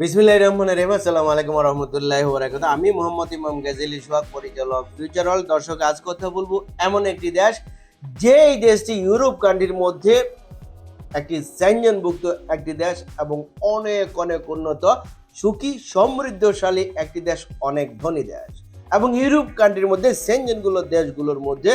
বিসমিল্লাহ রহমান রহিম। আসসালামু আলাইকুম রহমতুল্লাহ বরাকাত আমি মোহাম্মদ ইমাম গাজিল সোহাগ, পরিচালক ফিউচার অল দর্শক, আজ কথা বলব এমন একটি দেশ যে এই দেশটি ইউরোপ কান্ট্রির মধ্যে একটি স্যাঞ্জনভুক্ত একটি দেশ এবং অনেক অনেক উন্নত, সুখী, সমৃদ্ধশালী একটি দেশ, অনেক ধনী দেশ। এবং ইউরোপ কান্ট্রির মধ্যে সেঞ্জনগুলো দেশগুলোর মধ্যে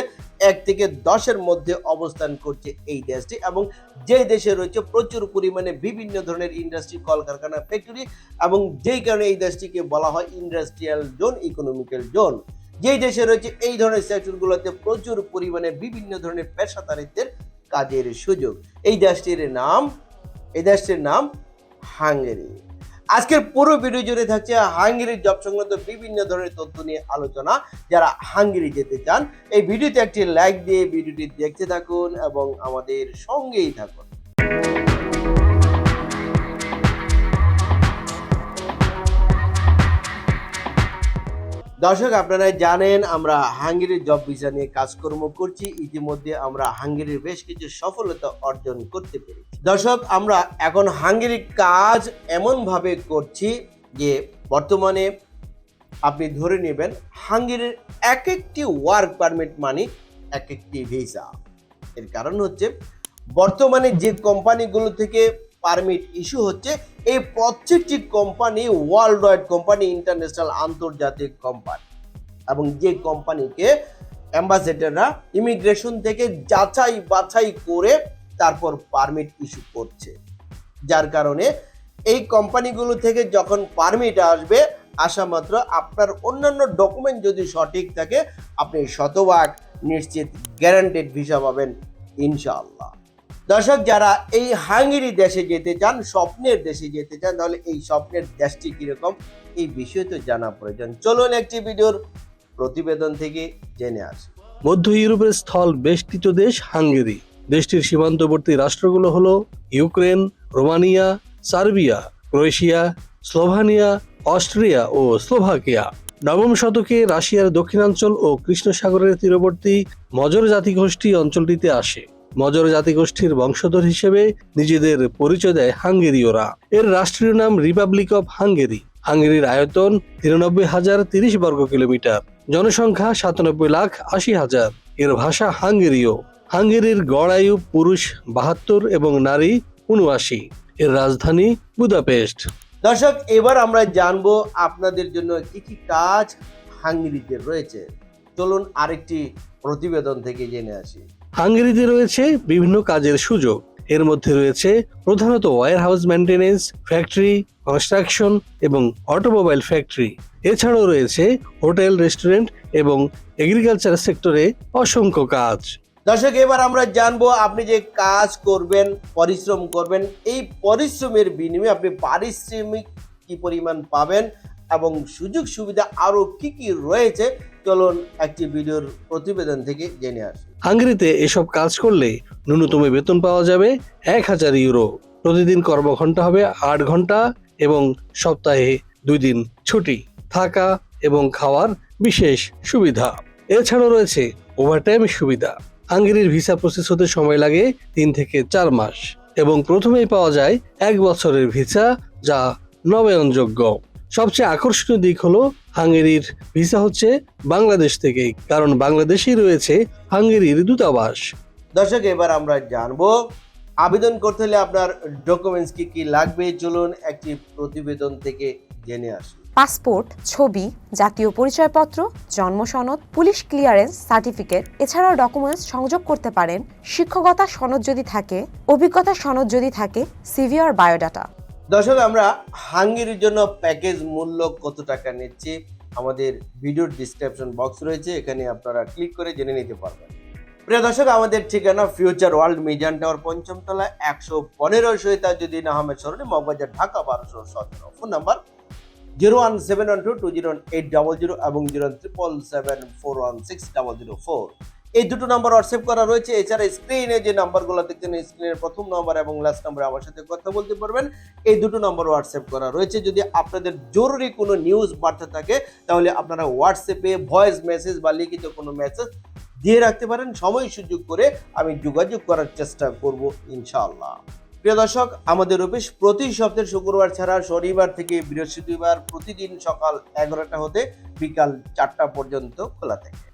এক থেকে দশের মধ্যে অবস্থান করছে এই দেশটি এবং যে দেশে রয়েছে প্রচুর পরিমাণে বিভিন্ন ধরনের ইন্ডাস্ট্রি কলকারখানা ফ্যাক্টরি এবং যেই কারণে এই দেশটিকে বলা হয় ইন্ডাস্ট্রিয়াল জোন ইকোনমিক্যাল জোন যেই দেশে রয়েছে এই ধরনের সেক্টরগুলোতে প্রচুর পরিমাণে বিভিন্ন ধরনের পেশাদারিত্বের কাজের সুযোগ। এই দেশটির নাম, এই দেশটির নাম হাঙ্গেরি। আজকের পুরো ভিডিও জুড়ে থাকছে হাঙ্গেরির জব সংক্রান্ত বিভিন্ন ধরনের তথ্য নিয়ে আলোচনা। যারা হাঙ্গেরি যেতে চান, এই ভিডিওতে একটি লাইক দিয়ে ভিডিওটি দেখতে থাকুন এবং আমাদের সঙ্গেই থাকুন। দর্শক আপনারা জানেন, আমরা হাঙ্গেরির জব ভিসা নিয়ে কাজকর্ম করছি। ইতিমধ্যে আমরা হাঙ্গেরির বেশ কিছু সফলতা অর্জন করতে পেরেছি। দর্শক, আমরা এখন হাঙ্গেরির কাজ এমনভাবে করছি যে, বর্তমানে আপনি ধরে নেবেন, হাঙ্গেরির এক একটি ওয়ার্ক পারমিট মানে এক একটি ভিসা এর কারণ হচ্ছে, বর্তমানে যে কোম্পানিগুলো থেকে পারমিট ইস্যু হচ্ছে এই প্রত্যেকটি company world wide company international আন্তর্জাতিক কোম্পানি এবং যে কোম্পানিকে অ্যাম্বাসেডাররা ইমিগ্রেশন থেকে যাচাই বাছাই করে তারপর পারমিট ইস্যু করছে। যার কারণে এই কোম্পানিগুলো থেকে যখন পারমিট আসবে, আসা মাত্র আপনার অন্যান্য ডকুমেন্ট যদি সঠিক থাকে, আপনি শতভাগ নিশ্চিত গ্যারান্টেড ভিসা পাবেন, ইনশাআল্লাহ। দর্শক, যারা এই হাঙ্গেরি দেশে যেতে চান, স্বপ্নের দেশে যেতে চান, তাহলে এই স্বপ্নের দেশটি কীরকম, এই বিষয় তো জানা প্রয়োজন। চলুন একটি ভিডিওর প্রতিবেদন থেকে জেনে আসি। মধ্য ইউরোপের স্থল বেষ্টিত দেশ হাঙ্গেরি। দেশটির সীমান্তবর্তী রাষ্ট্রগুলো হলো Ukraine, Romania, Serbia, Croatia, Slovenia, Austria ও স্লোভাকিয়া। নবম শতকে রাশিয়ার দক্ষিণাঞ্চল ও কৃষ্ণ সাগরের তীরবর্তী মজর জাতিগোষ্ঠী অঞ্চলটিতে আসে। মজর জাতিগোষ্ঠীর বংশধর হিসেবে নিজেদের পরিচয় দেয় হাঙ্গেরীয়রা। এর রাষ্ট্রীয় নাম রিপাবলিক অফ হাঙ্গেরি হাঙ্গেরির আয়তন তিরানব্বই হাজার তিরিশ বর্গ কিলোমিটার। জনসংখ্যা সাতানব্বই লাখ আশি হাজার। এর ভাষা হাঙ্গেরীয়। হাঙ্গেরির গড় আয়ু পুরুষ বাহাত্তর এবং নারী উনআশি। এর রাজধানী বুদাপেস্ট। দর্শক, এবার আমরা জানব আপনাদের জন্য কি কি কাজ হাঙ্গেরিতে রয়েছে। চলুন আরেকটি প্রতিবেদন থেকে জেনে আসি। হাঙ্গেরিতে রয়েছে বিভিন্ন কাজের সুযোগ। এর মধ্যে রয়েছে প্রধানত warehouse maintenance factory construction এবং অটোমোবাইল ফ্যাক্টরি এছাড়াও রয়েছে হোটেল রেস্টুরেন্ট এবং এগ্রিকালচার সেক্টরে অসংখ্য কাজ। দর্শক, এবার আমরা জানব আপনি যে কাজ করবেন, পরিশ্রম করবেন, এই পরিশ্রমের বিনিময়ে আপনি পারিশ্রমিক কি পরিমাণ পাবেন এবং সুযোগ সুবিধা আরও কি কি রয়েছে চলুন একটি ভিডিওর প্রতিবেদন থেকে জেনে আসি। হাঙ্গেরিতে এসব কাজ করলে ন্যূনতম বেতন পাওয়া যাবে এক হাজার ইউরো। প্রতিদিন কর্মঘণ্টা হবে আট ঘণ্টা এবং সপ্তাহে দুই দিন ছুটি, থাকা এবং খাওয়ার বিশেষ সুবিধা। এছাড়াও রয়েছে ওভারটাইম সুবিধা। হাঙ্গেরির ভিসা প্রসেস হতে সময় লাগে তিন থেকে চার মাস এবং প্রথমেই পাওয়া যায় এক বছরের ভিসা যা নবায়নযোগ্য। সবচেয়ে আকর্ষণীয় দিক হলো হাঙ্গেরির ভিসা হচ্ছে বাংলাদেশ থেকেই কারণ বাংলাদেশেই রয়েছে হাঙ্গেরির দূতাবাস। দর্শক এবার আমরা জানব আবেদন করতে হলে আপনার ডকুমেন্টস কি কি লাগবে? চলুন একটি প্রতিবেদন থেকে জেনে আসি। পাসপোর্ট ছবি জাতীয় পরিচয়পত্র জন্ম সনদ পুলিশ ক্লিয়ারেন্স সার্টিফিকেট এছাড়াও ডকুমেন্টস সংযোগ করতে পারেন শিক্ষকতা সনদ যদি থাকে অভিজ্ঞতা সনদ যদি থাকে সিভি আর বায়োডাটা। দর্শক, আমরা হাঙ্গেরির জন্য প্যাকেজ মূল্য কত টাকা নিচ্ছি? আমাদের ভিডিওর ডিসক্রিপশন বক্স রয়েছে, এখানে আপনারা ক্লিক করে জেনে নিতে পারবেন। প্রিয় দর্শক, আমাদের ঠিকানা ফিউচার ওয়ার্ল্ড মিজান টাওয়ার পঞ্চম তলা একশো পনেরো সহিতাজুদ্দিন আহমেদ সরণি মগবাজার, ঢাকা, বারোশো সতেরো। Phone number zero one seven one two two zero eight double zero এবং zero triple seven four one six double zero four এই দুটো নাম্বার হোয়াটসঅ্যাপ করা রয়েছে। এছাড়া স্ক্রিনে যে নাম্বারগুলো দেখছেন স্ক্রিনের প্রথম নাম্বার এবং লাস্ট নাম্বারে আমার সাথে কথা বলতে পারবেন। এই দুটো নাম্বার হোয়াটসঅ্যাপ করা রয়েছে। যদি আপনাদের জরুরি কোনো নিউজ বার্তা থাকে, তাহলে আপনারা হোয়াটসঅ্যাপে ভয়েস মেসেজ বা লিখিত কোনো মেসেজ দিয়ে রাখতে পারেন। সময় সুযোগ করে আমি যোগাযোগ করার চেষ্টা করব ইনশাআল্লাহ। প্রিয় দর্শক, আমাদের অফিস প্রতি সপ্তাহে শুক্রবার ছাড়া শনিবার থেকে বৃহস্পতিবার প্রতিদিন সকাল এগারোটা হতে বিকাল চারটা পর্যন্ত খোলা থাকে।